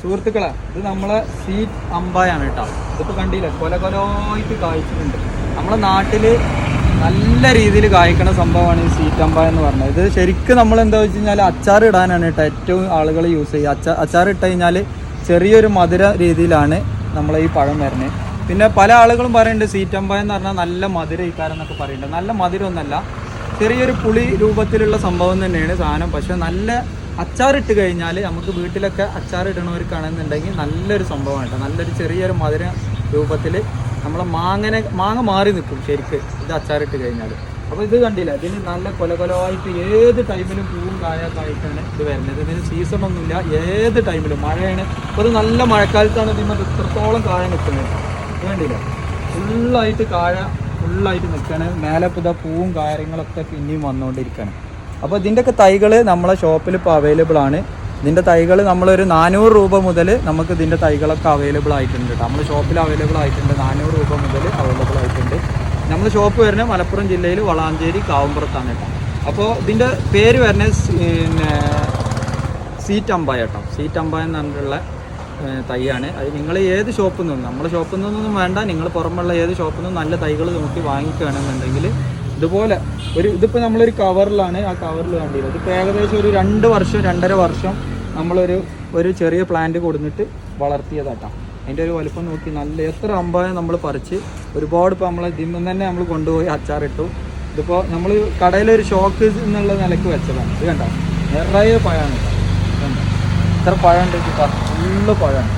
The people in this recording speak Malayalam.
സുഹൃത്തുക്കളെ ഇത് നമ്മളെ സീറ്റ് അമ്പായാണ് കേട്ടോ. ഇതിപ്പോ കണ്ടില്ലേ കൊല കൊലോയിട്ട് കായ്ച്ചിട്ടുണ്ട്. നമ്മളെ നാട്ടിൽ നല്ല രീതിയിൽ കായ്ക്കണ സംഭവമാണ് ഈ സീറ്റ് അമ്പ എന്ന് പറഞ്ഞത്. ഇത് ശരിക്കും നമ്മൾ എന്താ വെച്ച് കഴിഞ്ഞാൽ അച്ചാർ ഇടാനാണ് കേട്ടോ ഏറ്റവും ആളുകൾ യൂസ് ചെയ്യുക. അച്ചാർ അച്ചാർ ഇട്ട് കഴിഞ്ഞാൽ ചെറിയൊരു മധുര രീതിയിലാണ് നമ്മളെ ഈ പഴം വരുന്നത് പിന്നെ പല ആളുകളും പറയുന്നുണ്ട് സീറ്റമ്പ എന്ന് പറഞ്ഞാൽ നല്ല മധുര ഇക്കാരം എന്നൊക്കെ പറയുന്നുണ്ട്. നല്ല മധുരമൊന്നല്ല ചെറിയൊരു പുളി രൂപത്തിലുള്ള സംഭവം തന്നെയാണ് സാധനം. പക്ഷേ നല്ല അച്ചാറിട്ട് കഴിഞ്ഞാൽ നമുക്ക് വീട്ടിലൊക്കെ അച്ചാർ ഇടണവർക്കാണെന്നുണ്ടെങ്കിൽ നല്ലൊരു സംഭവമാണ് കേട്ടോ. നല്ലൊരു ചെറിയൊരു മധുര രൂപത്തിൽ നമ്മളെ മാങ്ങനെ മാങ്ങ മാറി നിൽക്കും ശരിക്ക് ഇത് അച്ചാറിട്ട് കഴിഞ്ഞാൽ അപ്പോൾ ഇത് കണ്ടില്ല? ഇതിന് നല്ല കൊല കൊലമായിട്ട് ഏത് ടൈമിലും പൂവും കായാക്കായിട്ടാണ് ഇത് വരുന്നത്. ഇതിന് സീസൺ ഒന്നുമില്ല. ഏത് ടൈമിലും മഴയാണ്. ഒരു നല്ല മഴക്കാലത്താണ് ഇതിന് ഇത്രത്തോളം കായ നിൽക്കുന്നത്. ഇത് കണ്ടില്ല? ഫുള്ളായിട്ട് കായ ഫുള്ളായിട്ട് നിൽക്കുകയാണ് മേലെ ഇപ്പോൾ പൂവും കാര്യങ്ങളൊക്കെ പിന്നെയും വന്നുകൊണ്ടിരിക്കുകയാണ് അപ്പോൾ ഇതിന്റെയൊക്കെ തൈകൾ നമ്മളെ ഷോപ്പിൽ ഇപ്പോൾ അവൈലബിൾ ആണ്. ഇതിന്റെ തൈകൾ നമ്മളൊരു നാനൂറ് രൂപ മുതൽ നമുക്ക് ഇതിന്റെ തൈകളൊക്കെ അവൈലബിൾ ആയിട്ടുണ്ട് കേട്ടോ നമ്മൾ ഷോപ്പിൽ അവൈലബിൾ ആയിട്ടുണ്ട് നാനൂറ് രൂപ മുതൽ അവൈലബിൾ ആയിട്ടുണ്ട്. നമ്മൾ ഷോപ്പ് വരുന്നത് മലപ്പുറം ജില്ലയിൽ വളാഞ്ചേരി കാവുമ്പുറത്താണ് കേട്ടോ അപ്പോൾ ഇതിന്റെ പേര് വരുന്നത് പിന്നെ സീറ്റ് അമ്പായ കേട്ടോ സീറ്റ് അമ്പായ എന്ന് പറഞ്ഞിട്ടുള്ള തൈയാണ്. അത് നിങ്ങൾ ഏത് ഷോപ്പിൽ നിന്നും നമ്മൾ ഷോപ്പിൽ നിന്നൊന്നും വേണ്ട. നിങ്ങൾ പുറമുള്ള ഏത് ഷോപ്പിൽ നിന്നും നല്ല തൈകൾ നോക്കി വാങ്ങിക്കുകയാണെന്നുണ്ടെങ്കിൽ ഇതുപോലെ ഒരു ഇതിപ്പോൾ നമ്മളൊരു കവറിലാണ് ആ കവറിൽ വേണ്ടിയത് ഇതിപ്പോൾ ഏകദേശം ഒരു രണ്ട് വർഷം രണ്ടര വർഷം നമ്മളൊരു ഒരു ചെറിയ പ്ലാന്റ് കൊടുത്തിട്ട് വളർത്തിയതാട്ടോ. അതിന്റെ ഒരു വലുപ്പം നോക്കി നല്ല എത്ര അമ്പായം നമ്മൾ പറിച്ച് ഒരുപാട് ഇപ്പോൾ നമ്മൾ ഇതിൽ തന്നെ നമ്മൾ കൊണ്ടുപോയി അച്ചാറിട്ടു. ഇതിപ്പോൾ നമ്മൾ കടയിലൊരു ഷോക്ക് എന്നുള്ള നിലയ്ക്ക് വെച്ചതാണ്. ഇത് കണ്ടോ? നിറയെ പഴമാണ്. ഇത്ര പഴം ഉണ്ട് ഫുള്ള് പഴമാണ്.